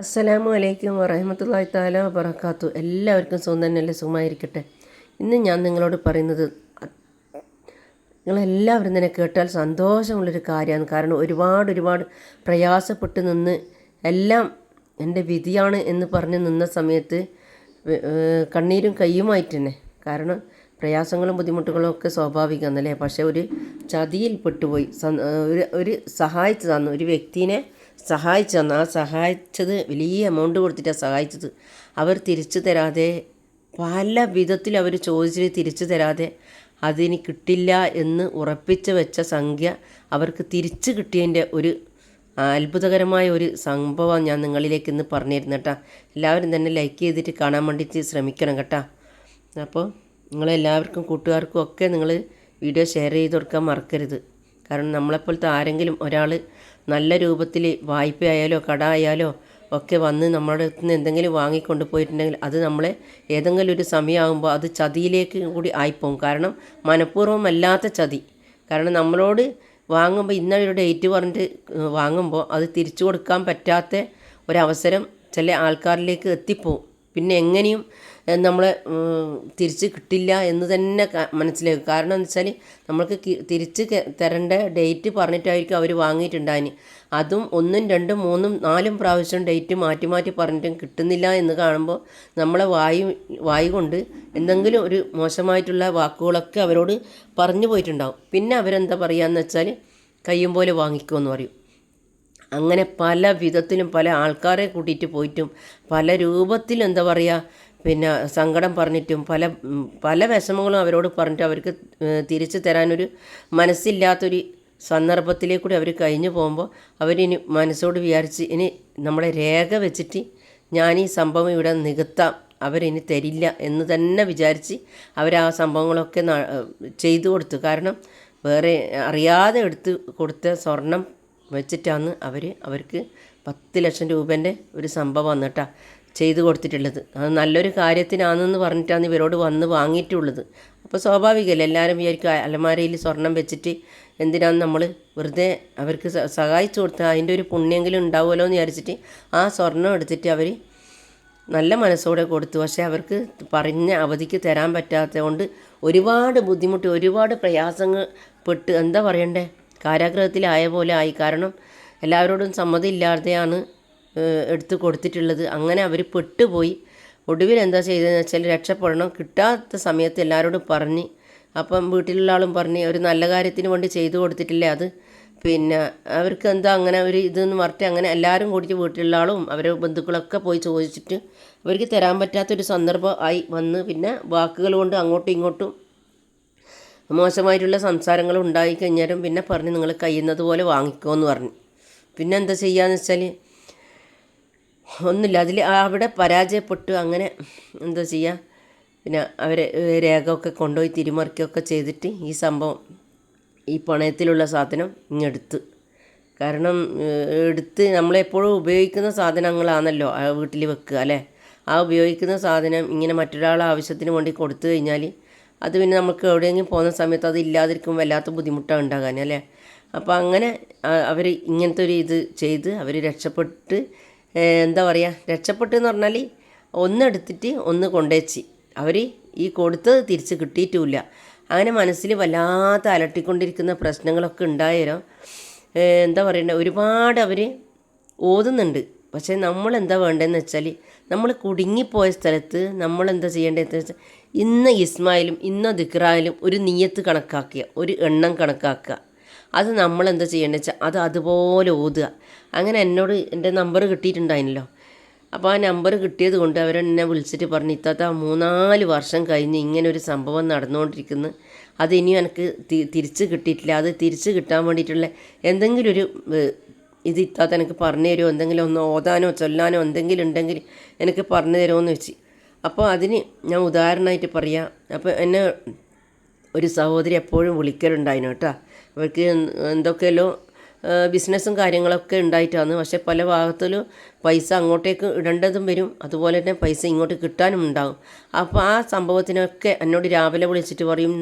അസ്സലാമു അലൈക്കും വറഹമത്തല്ലാ താല വറക്കാത്തു എല്ലാവർക്കും സുഖം തന്നെയല്ലേ? സുഖമായിരിക്കട്ടെ. ഇന്ന് ഞാൻ നിങ്ങളോട് പറയുന്നത് നിങ്ങളെല്ലാവരും തന്നെ കേട്ടാൽ സന്തോഷമുള്ളൊരു കാര്യമാണ്. കാരണം ഒരുപാട് ഒരുപാട് പ്രയാസപ്പെട്ട് നിന്ന് എല്ലാം എന്റെ വിധിയാണ് എന്ന് പറഞ്ഞ് നിന്ന സമയത്ത് കണ്ണീരും കയ്യുമായിട്ട് തന്നെ. കാരണം പ്രയാസങ്ങളും ബുദ്ധിമുട്ടുകളും ഒക്കെ സ്വാഭാവികമെന്നല്ലേ പക്ഷേ ഒരു ചതിയിൽ പെട്ടുപോയി. ഒരു ഒരു സഹായിച്ചു തന്നു. ഒരു വ്യക്തിനെ സഹായിച്ചു ആ സഹായിച്ചത് വലിയ എമൗണ്ട് കൊടുത്തിട്ടാണ് സഹായിച്ചത്. അവർ തിരിച്ചു തരാതെ പല വിധത്തിൽ അവർ ചോദിച്ചിട്ട് തിരിച്ചു തരാതെ അതിന് കിട്ടില്ല എന്ന് ഉറപ്പിച്ച് വെച്ച സംഖ്യ അവർക്ക് തിരിച്ചു കിട്ടിയതിന്റെ ഒരു അത്ഭുതകരമായ ഒരു സംഭവം ഞാൻ നിങ്ങളിലേക്ക് ഇന്ന് പറഞ്ഞു പറഞ്ഞിരുന്നു കേട്ടോ. എല്ലാവരും തന്നെ ലൈക്ക് ചെയ്തിട്ട് കാണാൻ വേണ്ടിയിട്ട് ശ്രമിക്കണം കേട്ടോ. അപ്പോൾ നിങ്ങളെല്ലാവർക്കും കൂട്ടുകാർക്കും ഒക്കെ നിങ്ങൾ വീഡിയോ ഷെയർ ചെയ്ത് കൊടുക്കാൻ മറക്കരുത്. കാരണം നമ്മളെപ്പോലത്തെ ആരെങ്കിലും ഒരാൾ നല്ല രൂപത്തിൽ വായ്പ ആയാലോ കട ആയാലോ ഒക്കെ വന്ന് നമ്മുടെ അടുത്ത് നിന്ന് എന്തെങ്കിലും വാങ്ങിക്കൊണ്ട് പോയിട്ടുണ്ടെങ്കിൽ അത് നമ്മളെ ഏതെങ്കിലും ഒരു സമയമാകുമ്പോൾ അത് ചതിയിലേക്ക് കൂടി ആയിപ്പോവും. കാരണം മനഃപൂർവമല്ലാത്ത ചതി. കാരണം നമ്മളോട് വാങ്ങുമ്പോൾ ഇന്നൊരു ഡേറ്റ് പറഞ്ഞിട്ട് വാങ്ങുമ്പോൾ അത് തിരിച്ചു കൊടുക്കാൻ പറ്റാത്ത ഒരവസരം ചില ആൾക്കാരിലേക്ക് എത്തിപ്പോവും. പിന്നെ എങ്ങനെയും നമ്മളെ തിരിച്ച് കിട്ടില്ല എന്ന് തന്നെ മനസ്സിലാക്കും. കാരണം എന്ന് വെച്ചാൽ നമ്മൾക്ക് തിരിച്ച് തരേണ്ട ഡേറ്റ് പറഞ്ഞിട്ടായിരിക്കും അവർ വാങ്ങിയിട്ടുണ്ടായിന് അതും ഒന്നും രണ്ടും മൂന്നും നാലും പ്രാവശ്യം ഡേറ്റ് മാറ്റി മാറ്റി പറഞ്ഞിട്ടും കിട്ടുന്നില്ല എന്ന് കാണുമ്പോൾ നമ്മളെ വായു വായു കൊണ്ട് എന്തെങ്കിലും ഒരു മോശമായിട്ടുള്ള വാക്കുകളൊക്കെ അവരോട് പറഞ്ഞു പോയിട്ടുണ്ടാവും. പിന്നെ അവരെന്താ പറയുക എന്ന് വെച്ചാൽ കയ്യും പോലെ വാങ്ങിക്കുമെന്ന് പറയും. അങ്ങനെ പല വിധത്തിലും പല ആൾക്കാരെ കൂട്ടിയിട്ട് പോയിട്ടും പല രൂപത്തിൽ എന്താ പറയുക പിന്നെ സങ്കടം പറഞ്ഞിട്ടും പല പല വിഷമങ്ങളും അവരോട് പറഞ്ഞിട്ട് അവർക്ക് തിരിച്ചു തരാനൊരു മനസ്സില്ലാത്തൊരു സന്ദർഭത്തിലേക്കൂടി അവർ കഴിഞ്ഞു പോകുമ്പോൾ അവരിനി മനസ്സോട് വിചാരിച്ച് ഇനി നമ്മളെ രേഖ വെച്ചിട്ട് ഞാൻ ഈ സംഭവം ഇവിടെ നികത്താം അവരിനി തരില്ല എന്ന് തന്നെ വിചാരിച്ച് അവർ ആ സംഭവങ്ങളൊക്കെ ചെയ്തു കൊടുത്തു. കാരണം വേറെ അറിയാതെ എടുത്ത് കൊടുത്ത സ്വർണം വെച്ചിട്ടാണ് അവർ അവർക്ക് പത്ത് ലക്ഷം രൂപേന്റെ ഒരു സംഭവം വന്നിട്ടാ ചെയ്തു കൊടുത്തിട്ടുള്ളത്. അത് നല്ലൊരു കാര്യത്തിനാണെന്ന് പറഞ്ഞിട്ടാണ് ഇവരോട് വന്ന് വാങ്ങിയിട്ടുള്ളത്. അപ്പോൾ സ്വാഭാവികമല്ലേ എല്ലാവരും വിചാരിക്കും അലമാരയിൽ സ്വർണം വെച്ചിട്ട് എന്തിനാണ് നമ്മൾ വെറുതെ അവർക്ക് സഹായിച്ചു കൊടുത്താൽ അതിന്റെ ഒരു പുണ്യെങ്കിലും ഉണ്ടാവുമല്ലോ എന്ന് വിചാരിച്ചിട്ട് ആ സ്വർണം എടുത്തിട്ട് അവർ നല്ല മനസ്സോടെ കൊടുത്തു. പക്ഷേ അവർക്ക് പറഞ്ഞ അവധിക്ക് തരാൻ പറ്റാത്തത് കൊണ്ട് ഒരുപാട് ബുദ്ധിമുട്ട് ഒരുപാട് പ്രയാസങ്ങൾ പെട്ട് എന്താ പറയണ്ടേ? കാരാഗ്രഹത്തിലായ പോലെ ആയി. കാരണം എല്ലാവരോടും സമ്മതമില്ലാതെയാണ് എടുത്ത് കൊടുത്തിട്ടുള്ളത്. അങ്ങനെ അവർ പെട്ടുപോയി. ഒടുവിൽ എന്താ ചെയ്തതെന്ന് വെച്ചാൽ രക്ഷപ്പെടണം. കിട്ടാത്ത സമയത്ത് എല്ലാവരോടും പറഞ്ഞ് അപ്പം വീട്ടിലുള്ള ആളും പറഞ്ഞ് ഒരു നല്ല കാര്യത്തിന് വേണ്ടി ചെയ്തു കൊടുത്തിട്ടില്ലേ അത്? പിന്നെ അവർക്ക് എന്താ അങ്ങനെ ഒരു ഇതെന്ന് പറഞ്ഞിട്ട് അങ്ങനെ എല്ലാവരും കൂടിയിട്ട് വീട്ടിലുള്ള ആളും അവരെ ബന്ധുക്കളൊക്കെ പോയി ചോദിച്ചിട്ട് അവർക്ക് തരാൻ പറ്റാത്തൊരു സന്ദർഭം ആയി വന്ന്. പിന്നെ വാക്കുകൾ കൊണ്ട് അങ്ങോട്ടും ഇങ്ങോട്ടും മോശമായിട്ടുള്ള സംസാരങ്ങൾ ഉണ്ടായി കഴിഞ്ഞാലും പിന്നെ പറഞ്ഞ് നിങ്ങൾ കഴിയുന്നത് പോലെ വാങ്ങിക്കോ എന്ന് പറഞ്ഞു. പിന്നെ എന്താ ചെയ്യാന്ന് വെച്ചാൽ ഒന്നുമില്ല. അതിൽ അവിടെ പരാജയപ്പെട്ടു. അങ്ങനെ എന്താ ചെയ്യുക പിന്നെ അവരെ രേഖയൊക്കെ കൊണ്ടുപോയി തിരിമറിക്കുകയൊക്കെ ചെയ്തിട്ട് ഈ സംഭവം ഈ പണയത്തിലുള്ള സാധനം ഇങ്ങെടുത്ത് കാരണം എടുത്ത് നമ്മളെപ്പോഴും ഉപയോഗിക്കുന്ന സാധനങ്ങളാണല്ലോ ആ വീട്ടിൽ വെക്കുക അല്ലേ? ആ ഉപയോഗിക്കുന്ന സാധനം ഇങ്ങനെ മറ്റൊരാളെ ആവശ്യത്തിന് വേണ്ടി കൊടുത്തു കഴിഞ്ഞാൽ അത് പിന്നെ നമുക്ക് എവിടെയെങ്കിലും പോകുന്ന സമയത്ത് അത് ഇല്ലാതിരിക്കും വല്ലാത്ത ബുദ്ധിമുട്ടാണ് ഉണ്ടാകാൻ അല്ലേ? അപ്പോൾ അങ്ങനെ അവർ ഇങ്ങനത്തെ ഒരു ഇത് ചെയ്ത് അവർ രക്ഷപ്പെട്ട് എന്താ പറയുക രക്ഷപ്പെട്ടു എന്ന് പറഞ്ഞാൽ ഒന്നെടുത്തിട്ട് ഒന്ന് കൊണ്ടുവച്ച് അവർ ഈ കൊടുത്തത് തിരിച്ച് കിട്ടിയിട്ടുമില്ല അങ്ങനെ മനസ്സിൽ വല്ലാത്ത അലട്ടിക്കൊണ്ടിരിക്കുന്ന പ്രശ്നങ്ങളൊക്കെ ഉണ്ടായാലും എന്താ പറയണ്ടേ ഒരുപാട് അവർ ഓതുന്നുണ്ട്. പക്ഷേ നമ്മൾ എന്താ വേണ്ടതെന്ന് വെച്ചാൽ നമ്മൾ കുടുങ്ങിപ്പോയ സ്ഥലത്ത് നമ്മൾ എന്താ ചെയ്യേണ്ടതെന്ന് വെച്ചാൽ ഇന്ന് ഇസ്മായിലും ഇന്ന് ദിക്റായാലും ഒരു നീയത്ത് കണക്കാക്കുക ഒരു എണ്ണം കണക്കാക്കുക. അത് നമ്മൾ എന്താ ചെയ്യേണ്ടത് വെച്ചാൽ അത് അതുപോലെ ഓതുക. അങ്ങനെ എന്നോട് എന്റെ നമ്പർ കിട്ടിയിട്ടുണ്ടായിരുന്നല്ലോ. അപ്പോൾ ആ നമ്പർ കിട്ടിയത് കൊണ്ട് അവരെന്നെ വിളിച്ചിട്ട് പറഞ്ഞു ഇത്താത്ത മൂന്നാൽ വർഷം കഴിഞ്ഞ് ഇങ്ങനെ ഒരു സംഭവം നടന്നുകൊണ്ടിരിക്കുന്നു. അത് ഇനിയും എനിക്ക് തിരിച്ച് കിട്ടിയിട്ടില്ല. അത് തിരിച്ച് കിട്ടാൻ വേണ്ടിയിട്ടുള്ള എന്തെങ്കിലും ഒരു ഇത് ഇത്താത്ത എനിക്ക് പറഞ്ഞു തരുമോ എന്തെങ്കിലും ഒന്ന് ഓതാനോ ചൊല്ലാനോ എന്തെങ്കിലും ഉണ്ടെങ്കിൽ എനിക്ക് പറഞ്ഞു തരുമോ എന്ന് വെച്ച്. അപ്പോൾ അതിന് ഞാൻ ഉദാഹരണമായിട്ട് പറയാം. അപ്പോൾ എന്നെ ഒരു സഹോദരി എപ്പോഴും വിളിക്കലുണ്ടായിരുന്നു കേട്ടോ. അവർക്ക് എന്തൊക്കെയല്ലോ ബിസിനസ്സും കാര്യങ്ങളൊക്കെ ഉണ്ടായിട്ടാണ്. പക്ഷേ പല ഭാഗത്തിലും പൈസ അങ്ങോട്ടേക്ക് ഇടേണ്ടതും വരും. അതുപോലെ തന്നെ പൈസ ഇങ്ങോട്ട് കിട്ടാനും ഉണ്ടാകും. അപ്പോൾ ആ സംഭവത്തിനൊക്കെ എന്നോട് രാവിലെ വിളിച്ചിട്ട് പറയും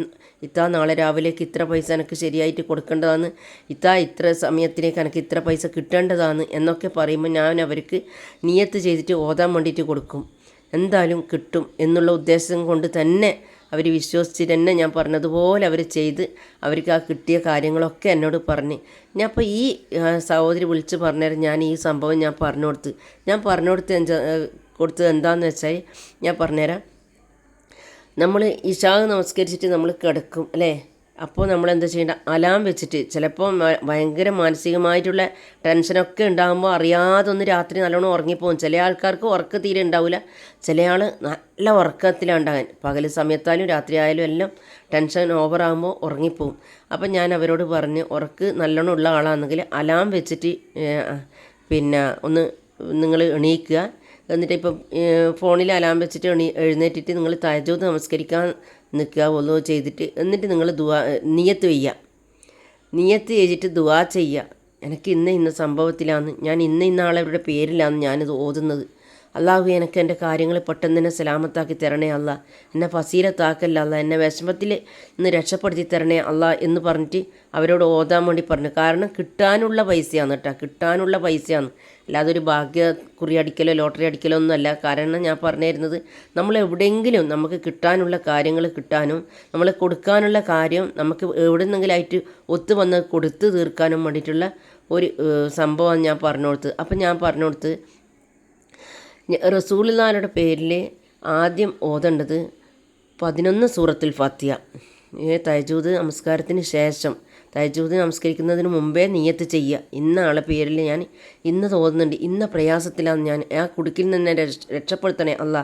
ഇത്താ നാളെ രാവിലേക്ക് ഇത്ര പൈസ എനിക്ക് ശരിയായിട്ട് കൊടുക്കേണ്ടതാണ്. ഇത്താ ഇത്ര സമയത്തിലേക്ക് എനിക്ക് ഇത്ര പൈസ കിട്ടേണ്ടതാണ് എന്നൊക്കെ പറയുമ്പോൾ ഞാൻ അവർക്ക് നിയത്ത് ചെയ്തിട്ട് ഓതാൻ വേണ്ടിയിട്ട് കൊടുക്കും. എന്തായാലും കിട്ടും എന്നുള്ള ഉദ്ദേശം കൊണ്ട് തന്നെ അവർ വിശ്വസിച്ചിട്ട് തന്നെ ഞാൻ പറഞ്ഞതുപോലെ അവർ ചെയ്ത് അവർക്ക് ആ കിട്ടിയ കാര്യങ്ങളൊക്കെ എന്നോട് പറഞ്ഞ്. ഞാൻ അപ്പോൾ ഈ സഹോദരി വിളിച്ച് പറഞ്ഞേരം ഞാൻ ഈ സംഭവം ഞാൻ പറഞ്ഞു കൊടുത്ത്. ഞാൻ പറഞ്ഞു കൊടുത്ത് കൊടുത്തത് എന്താണെന്ന് വെച്ചാൽ ഞാൻ പറഞ്ഞുതരാം നമ്മൾ ഇഷാഹ് നമസ്കരിച്ചിട്ട് നമ്മൾ കിടക്കും അല്ലേ? അപ്പോൾ നമ്മൾ എന്താ ചെയ്യേണ്ട? അലാം വെച്ചിട്ട് ചിലപ്പോൾ ഭയങ്കര മാനസികമായിട്ടുള്ള ടെൻഷനൊക്കെ ഉണ്ടാകുമ്പോൾ അറിയാതെ ഒന്ന് രാത്രി നല്ലോണം ഉറങ്ങിപ്പോകും ചില ആൾക്കാർക്ക് ഉറക്കം തീരെ ഉണ്ടാവില്ല ചില ആൾ നല്ല ഉറക്കത്തിലാണ് ഉണ്ടാകാൻ പകൽ സമയത്തായാലും രാത്രി ആയാലും എല്ലാം ടെൻഷൻ ഓവറാകുമ്പോൾ ഉറങ്ങിപ്പോവും. അപ്പം ഞാൻ അവരോട് പറഞ്ഞ് ഉറക്ക് നല്ലോണം ഉള്ള ആളാണെങ്കിൽ അലാം വെച്ചിട്ട് പിന്നെ ഒന്ന് നിങ്ങൾ എണീക്കുക. എന്നിട്ട് ഇപ്പം ഫോണിൽ അലാം വെച്ചിട്ട് എണീ എഴുന്നേറ്റിട്ട് നിങ്ങൾ തയജോത് നമസ്കരിക്കാൻ നിൽക്കുക ഒന്നു ചെയ്തിട്ട് എന്നിട്ട് നിങ്ങൾ ദുവാ നിയത്ത് ചെയ്യുക നിയത്ത് ചെയ്തിട്ട് ദുവാ ചെയ്യുക. എനിക്ക് ഇന്ന ഇന്ന സംഭവത്തിലാണ് ഞാൻ ഇന്ന ഇന്ന ആളവരുടെ പേരിലാണ് ഞാനിത് ഓതുന്നത്. അള്ളാഹു എനിക്ക് എന്റെ കാര്യങ്ങൾ പെട്ടെന്ന് തന്നെ സലാമത്താക്കി തരണേ അല്ല. എന്നെ ഫസീലത്താക്കല്ല അല്ല. എന്നെ വിഷമത്തിൽ നിന്ന് രക്ഷപ്പെടുത്തി തരണേ അല്ല എന്ന് പറഞ്ഞിട്ട് അവരോട് ഓതാൻ വേണ്ടി പറഞ്ഞു. കാരണം കിട്ടാനുള്ള പൈസയാണ് കേട്ടോ. കിട്ടാനുള്ള പൈസയാണ്. അല്ലാതെ ഒരു ഭാഗ്യ കുറി അടിക്കലോ ലോട്ടറി അടിക്കലോ ഒന്നുമല്ല കാരണം ഞാൻ പറഞ്ഞിരുന്നത് നമ്മൾ എവിടെയെങ്കിലും നമുക്ക് കിട്ടാനുള്ള കാര്യങ്ങൾ കിട്ടാനും നമ്മൾ കൊടുക്കാനുള്ള കാര്യം നമുക്ക് എവിടെന്നെങ്കിലും ആയിട്ട് ഒത്തു വന്ന് കൊടുത്ത് തീർക്കാനും വേണ്ടിയിട്ടുള്ള ഒരു സംഭവമാണ് ഞാൻ പറഞ്ഞു കൊടുത്തത് അപ്പം ഞാൻ പറഞ്ഞു കൊടുത്ത് റസൂലുള്ളാഹിയുടെ പേരിൽ ആദ്യം ഓതേണ്ടത് പതിനൊന്ന് സൂറത്തിൽ ഫാത്തിയ ഏ തയജൂദ് നമസ്കാരത്തിന് ശേഷം തയജൂദ് നമസ്കരിക്കുന്നതിന് മുമ്പേ നീയത്ത് ചെയ്യുക. ഇന്ന ആളെ പേരിൽ ഞാൻ ഇന്ന് തോന്നുന്നുണ്ട് ഇന്ന പ്രയാസത്തിലാണ് ഞാൻ ആ കുടുക്കിൽ നിന്ന് രക്ഷപ്പെടുത്തണേ അല്ല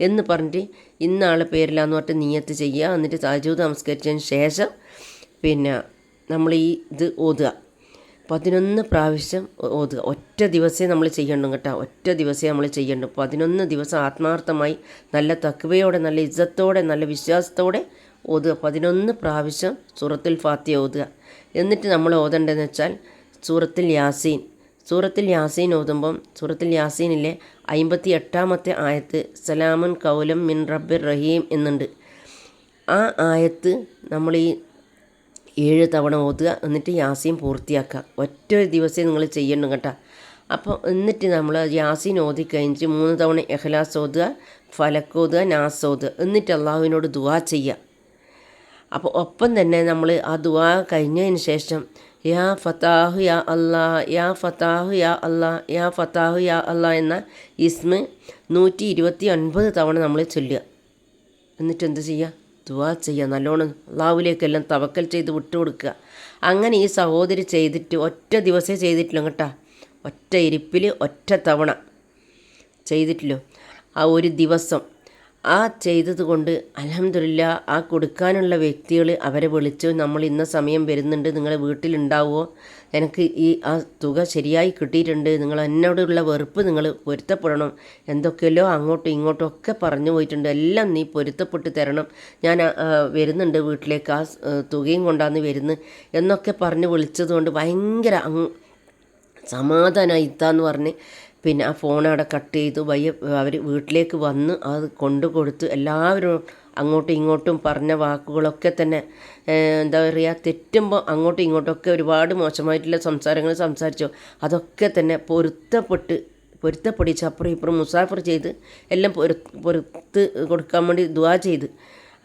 എന്ന് പറഞ്ഞിട്ട് ഇന്ന ആളെ പേരിലാന്ന് പറഞ്ഞിട്ട് നീയത്ത് ചെയ്യുക. എന്നിട്ട് തയജൂദ് നമസ്കരിച്ചതിന് ശേഷം പിന്നെ നമ്മൾ ഈ ഇത് ഓതുക. പതിനൊന്ന് പ്രാവശ്യം ഓതുക ഒറ്റ ദിവസേ നമ്മൾ ചെയ്യണം കേട്ടോ. ഒറ്റ ദിവസേ നമ്മൾ ചെയ്യണം പതിനൊന്ന് ദിവസം ആത്മാർത്ഥമായി നല്ല തക്വയോടെ നല്ല ഇജ്ജത്തോടെ നല്ല വിശ്വാസത്തോടെ ഓതുക. പതിനൊന്ന് പ്രാവശ്യം സൂറത്തിൽ ഫാത്തി ഓതുക. എന്നിട്ട് നമ്മൾ ഓതേണ്ടതെന്ന് വെച്ചാൽ സൂറത്തിൽ യാസീൻ. സൂറത്തിൽ യാസീൻ ഓതുമ്പം സൂറത്തിൽ യാസീനിലെ അമ്പത്തി എട്ടാമത്തെ ആയത്ത് സലാമുൻ കൗലം മിൻ റബ്ബിർ റഹീം എന്നുണ്ട്. ആ ആയത്ത് നമ്മൾ ഈ ഏഴ് തവണ ഓതുക എന്നിട്ട് യാസീൻ പൂർത്തിയാക്കുക. ഒറ്റ ദിവസമേ നിങ്ങൾ ചെയ്യണം കേട്ടോ. അപ്പോൾ എന്നിട്ട് നമ്മൾ യാസീൻ ഓതി കഴിഞ്ഞ് മൂന്ന് തവണ എഹ്ലാസ് ഓതുക ഫലക്ക് ഓതുക നാസ് ഓതുക. എന്നിട്ട് അള്ളാഹുവിനോട് ദുവാ ചെയ്യുക. അപ്പോൾ ഒപ്പം തന്നെ നമ്മൾ ആ ദുവാ കഴിഞ്ഞതിന് ശേഷം യാ ഫത്താഹു യാ അല്ലാ യാ ഫത്താഹു യാ അല്ലാ യാ ഫത്താഹു യാ അല്ലാ എന്ന ഇസ്മ നൂറ്റി ഇരുപത്തി ഒൻപത് തവണ നമ്മൾ ചൊല്ലുക. എന്നിട്ട് എന്ത് ചെയ്യുക? ദുവാ ചെയ്യുക നല്ലോണം അള്ളാവിലേക്കെല്ലാം തവക്കൽ ചെയ്ത് വിട്ടുകൊടുക്കുക. അങ്ങനെ ഈ സഹോദരി ചെയ്തിട്ട് ഒറ്റ ദിവസമേ ചെയ്തിട്ടില്ല കേട്ടാ. ഒറ്റ ഇരിപ്പിൽ ഒറ്റ തവണ ചെയ്തിട്ടില്ലോ. ആ ഒരു ദിവസം ആ ചെയ്തത് കൊണ്ട് അലഹമില്ല ആ കൊടുക്കാനുള്ള വ്യക്തികൾ അവരെ വിളിച്ചു നമ്മൾ ഇന്ന സമയം വരുന്നുണ്ട് നിങ്ങൾ വീട്ടിലുണ്ടാവുമോ എനിക്ക് ഈ ആ തുക ശരിയായി കിട്ടിയിട്ടുണ്ട് നിങ്ങൾ എന്നോടുള്ള വെറുപ്പ് നിങ്ങൾ പൊരുത്തപ്പെടണം. എന്തൊക്കെയല്ലോ അങ്ങോട്ടും ഇങ്ങോട്ടും ഒക്കെ പറഞ്ഞു പോയിട്ടുണ്ട്. എല്ലാം നീ പൊരുത്തപ്പെട്ട് തരണം. ഞാൻ വരുന്നുണ്ട് വീട്ടിലേക്ക് ആ തുകയും കൊണ്ടാന്ന് വരുന്നു എന്നൊക്കെ പറഞ്ഞ് വിളിച്ചതുകൊണ്ട് ഭയങ്കര അങ് സമാധാനമായി ഇത്താന്ന് പറഞ്ഞ് പിന്നെ ആ ഫോൺ അവിടെ കട്ട് ചെയ്തു. വയ്യ അവർ വീട്ടിലേക്ക് വന്ന് അത് കൊണ്ടു കൊടുത്ത് എല്ലാവരും അങ്ങോട്ടും ഇങ്ങോട്ടും പറഞ്ഞ വാക്കുകളൊക്കെ തന്നെ എന്താ പറയുക തെറ്റുമ്പോൾ അങ്ങോട്ടും ഇങ്ങോട്ടൊക്കെ ഒരുപാട് മോശമായിട്ടുള്ള സംസാരങ്ങൾ സംസാരിച്ചു. അതൊക്കെ തന്നെ പൊരുത്തപ്പെട്ട് പൊരുത്തപ്പെടിച്ച് അപ്പുറം ഇപ്പുറം മുസാഫർ ചെയ്ത് എല്ലാം പൊരു പൊരുത്ത് കൊടുക്കാൻ വേണ്ടി ദുവാ ചെയ്ത്.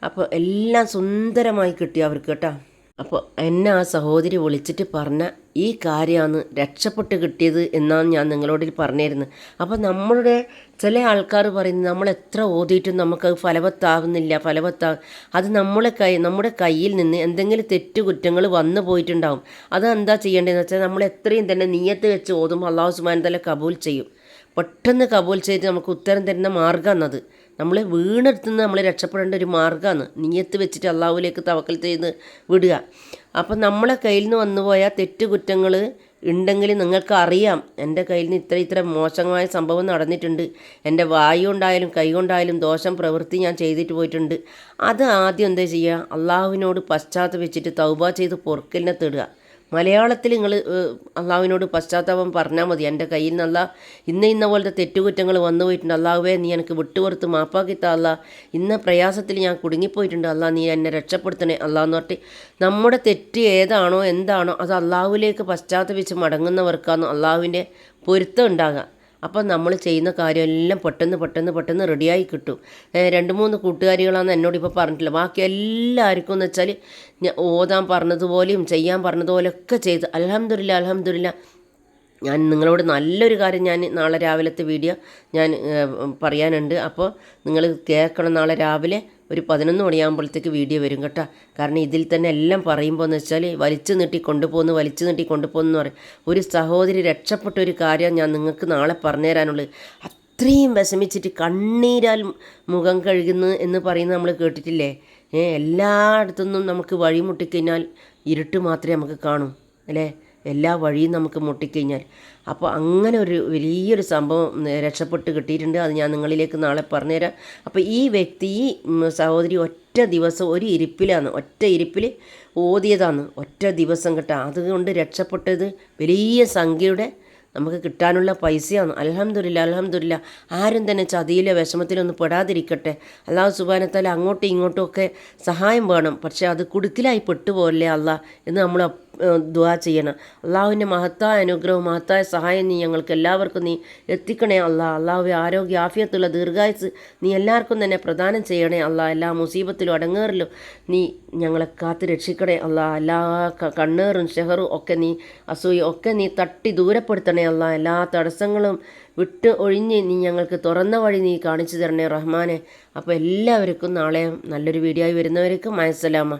അപ്പോൾ എല്ലാം സുന്ദരമായി കിട്ടി അവർക്ക് കേട്ടോ. അപ്പോൾ എന്നെ ആ സഹോദരി വിളിച്ചിട്ട് പറഞ്ഞ ഈ കാര്യമാണ് രക്ഷപ്പെട്ട് കിട്ടിയത് എന്നാണ് ഞാൻ നിങ്ങളോട് പറഞ്ഞിരുന്നത്. അപ്പോൾ നമ്മളുടെ ചില ആൾക്കാർ പറയുന്നത് നമ്മൾ എത്ര ഓതിയിട്ടും നമുക്ക് ഫലവത്താവുന്നില്ല ഫലവത്താ അത് നമ്മളെ കൈ നമ്മുടെ കയ്യിൽ നിന്ന് എന്തെങ്കിലും തെറ്റുകുറ്റങ്ങൾ വന്നു പോയിട്ടുണ്ടാവും. അത് എന്താ ചെയ്യേണ്ടതെന്ന് വെച്ചാൽ നമ്മൾ എത്രയും തന്നെ നീയത്ത് വെച്ച് ഓതുമ്പോൾ അള്ളാഹു സുബാൻ തല കബൂൽ ചെയ്യും. പെട്ടെന്ന് കബൂൽ ചെയ്ത് നമുക്ക് ഉത്തരം തരുന്ന മാർഗമാണത് നമ്മൾ വീണെടുത്തുനിന്ന് നമ്മൾ രക്ഷപ്പെടേണ്ട ഒരു മാർഗമാണ്. നീയത്ത് വെച്ചിട്ട് അള്ളാഹുലേക്ക് തവക്കൽ ചെയ്ത് വിടുക. അപ്പം നമ്മളെ കയ്യിൽ നിന്ന് വന്നുപോയ തെറ്റുകുറ്റങ്ങൾ ഉണ്ടെങ്കിൽ നിങ്ങൾക്ക് അറിയാം. എന്റെ കയ്യിൽ നിന്ന് ഇത്ര ഇത്ര മോശമായ സംഭവം നടന്നിട്ടുണ്ട്. എന്റെ വായു കൊണ്ടായാലും കൈ കൊണ്ടായാലും ദോഷം പ്രവൃത്തി ഞാൻ ചെയ്തിട്ട് പോയിട്ടുണ്ട്. അത് ആദ്യം എന്താ ചെയ്യുക? അള്ളാഹുവിനോട് പശ്ചാത്തപിച്ചിട്ട് തൗബ ചെയ്ത് പൊറുക്കലിനെ തേടുക. മലയാളത്തിൽ നിങ്ങൾ അള്ളാഹുവിനോട് പശ്ചാത്താപം പറഞ്ഞാൽ മതി. എന്റെ കയ്യിൽ നിന്നല്ല ഇന്ന ഇന്ന പോലത്തെ തെറ്റുകുറ്റങ്ങൾ വന്നു പോയിട്ടുണ്ട്. അള്ളാഹുവേ നീ എനിക്ക് വിട്ടുപുറത്ത് മാപ്പാക്കി താല്ല ഇന്ന പ്രയാസത്തിൽ ഞാൻ കുടുങ്ങിപ്പോയിട്ടുണ്ട്. അല്ലാ നീ എന്നെ രക്ഷപ്പെടുത്തണേ അള്ളാഹ് പറഞ്ഞിട്ട് നമ്മുടെ തെറ്റ് ഏതാണോ എന്താണോ അത് അള്ളാഹുവിലേക്ക് പശ്ചാത്തപിച്ച് മടങ്ങുന്നവർക്കാണ് അള്ളാഹുവിന്റെ പൊരുത്തം ഉണ്ടാകുക. അപ്പം നമ്മൾ ചെയ്യുന്ന കാര്യമെല്ലാം പെട്ടെന്ന് പെട്ടെന്ന് പെട്ടെന്ന് റെഡിയായി കിട്ടും. രണ്ട് മൂന്ന് കൂട്ടുകാരികളാണ് എന്നോട് ഇപ്പോൾ പറഞ്ഞിട്ടില്ല ബാക്കി എല്ലാവർക്കും എന്ന് വെച്ചാൽ ഓതാൻ പറഞ്ഞതുപോലെയും ചെയ്യാൻ പറഞ്ഞതുപോലെയൊക്കെ ചെയ്ത്. അലഹമില്ല അലഹമില്ല ഞാൻ നിങ്ങളോട് നല്ലൊരു കാര്യം ഞാൻ നാളെ രാവിലത്തെ വീഡിയോ ഞാൻ പറയാനുണ്ട്. അപ്പോൾ നിങ്ങൾ കേൾക്കണം നാളെ രാവിലെ. ഒരു പതിനൊന്ന് മണിയാകുമ്പോഴത്തേക്ക് വീഡിയോ വരും കേട്ടോ. കാരണം ഇതിൽ തന്നെ എല്ലാം പറയുമ്പോൾ എന്ന് വെച്ചാൽ വലിച്ചു നീട്ടി കൊണ്ടുപോകുന്ന വലിച്ചു നീട്ടി കൊണ്ടുപോകുന്നു പറയും. ഒരു സഹോദരി രക്ഷപ്പെട്ട ഒരു കാര്യം ഞാൻ നിങ്ങൾക്ക് നാളെ പറഞ്ഞു പറഞ്ഞുതരാനുള്ളത്. അത്രയും വിഷമിച്ചിട്ട് കണ്ണീരാൽ മുഖം കഴുകുന്നു എന്ന് പറയുന്നത് നമ്മൾ കേട്ടിട്ടില്ലേ? ഏ എല്ലായിടത്തുനിന്നും നമുക്ക് വഴിമുട്ടിക്കഴിഞ്ഞാൽ ഇരുട്ട് മാത്രമേ നമുക്ക് കാണൂ അല്ലേ? എല്ലാ വഴിയും നമുക്ക് മുട്ടിക്കഴിഞ്ഞാൽ. അപ്പോൾ അങ്ങനെ ഒരു വലിയൊരു സംഭവം രക്ഷപ്പെട്ട് കിട്ടിയിട്ടുണ്ട്. അത് ഞാൻ നിങ്ങളിലേക്ക് നാളെ പറഞ്ഞുതരാം. അപ്പോൾ ഈ വ്യക്തി ഈ സഹോദരി ഒറ്റ ദിവസം ഒരു ഇരിപ്പിലാണ്. ഒറ്റ ഇരിപ്പിൽ ഓതിയതാണ്. ഒറ്റ ദിവസം കിട്ടുക അതുകൊണ്ട് രക്ഷപ്പെട്ടത് വലിയ സംഖ്യയുടെ നമുക്ക് കിട്ടാനുള്ള പൈസയാണ്. അലഹമ്മദില്ല അലഹമ്മദില്ല ആരും തന്നെ ചതിയിലെ വിഷമത്തിലൊന്നും പെടാതിരിക്കട്ടെ. അള്ളാഹു സുബാനത്താൽ അങ്ങോട്ടും ഇങ്ങോട്ടും ഒക്കെ സഹായം വേണം. പക്ഷേ അത് കുടുക്കിലായി പെട്ടുപോകല്ലേ അല്ല എന്ന് നമ്മൾ ദുവാ ചെയ്യണം. അള്ളാഹുവിന്റെ മഹത്തായ അനുഗ്രഹവും മഹത്തായ സഹായം നീ ഞങ്ങൾക്ക് എല്ലാവർക്കും നീ എത്തിക്കണേ അള്ളാഹു ആരോഗ്യ ആഫിയത്തുള്ള ദീർഘായുസ് നീ എല്ലാവർക്കും തന്നെ പ്രദാനം ചെയ്യണേ അല്ല എല്ലാ മുസീബത്തിലും അടങ്ങേറിലും നീ ഞങ്ങളെ കാത്ത് രക്ഷിക്കണേ അല്ല എല്ലാ കണ്ണേറും ഷെഹറും ഒക്കെ നീ അസൂയ ഒക്കെ നീ തട്ടി ദൂരപ്പെടുത്തണേ അല്ല എല്ലാ തടസ്സങ്ങളും വിട്ട് ഒഴിഞ്ഞ് നീ ഞങ്ങൾക്ക് തുറന്ന വഴി നീ കാണിച്ചു തരണേ റഹ്മാനെ. അപ്പോൾ എല്ലാവർക്കും നാളെ നല്ലൊരു വീഡിയോ ആയി വരുന്നവർക്കും മയസലാമ